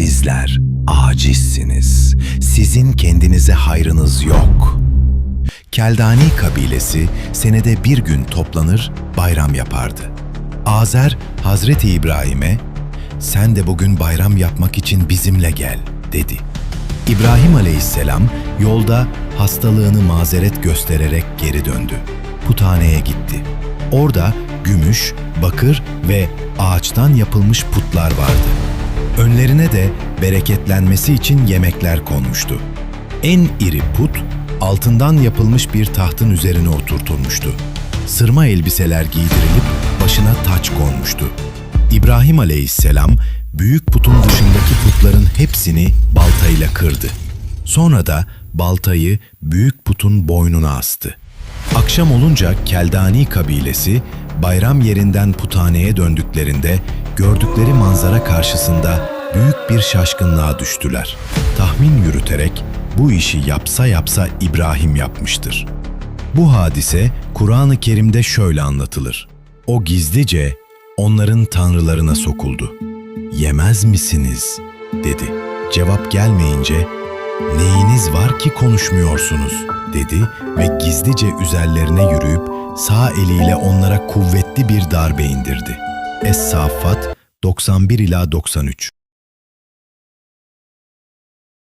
Sizler acizsiniz. Sizin kendinize hayrınız yok. Keldani kabilesi senede bir gün toplanır, bayram yapardı. Azer, Hazreti İbrahim'e, sen de bugün bayram yapmak için bizimle gel, dedi. İbrahim aleyhisselam yolda hastalığını mazeret göstererek geri döndü. Puthaneye gitti. Orada gümüş, bakır ve ağaçtan yapılmış putlar vardı. Önlerine de bereketlenmesi için yemekler konmuştu. En iri put altından yapılmış bir tahtın üzerine oturtulmuştu. Sırma elbiseler giydirilip başına taç konmuştu. İbrahim aleyhisselam büyük putun dışındaki putların hepsini baltayla kırdı. Sonra da baltayı büyük putun boynuna astı. Akşam olunca Keldani kabilesi bayram yerinden puthaneye döndüklerinde gördükleri manzara karşısında büyük bir şaşkınlığa düştüler. Tahmin yürüterek bu işi yapsa yapsa İbrahim yapmıştır. Bu hadise Kur'an-ı Kerim'de şöyle anlatılır. O gizlice onların tanrılarına sokuldu. Yemez misiniz? dedi. Cevap gelmeyince neyiniz var ki konuşmuyorsunuz dedi ve gizlice üzerlerine yürüyüp sağ eliyle onlara kuvvetli bir darbe indirdi. Es-Saffat 91 ila 93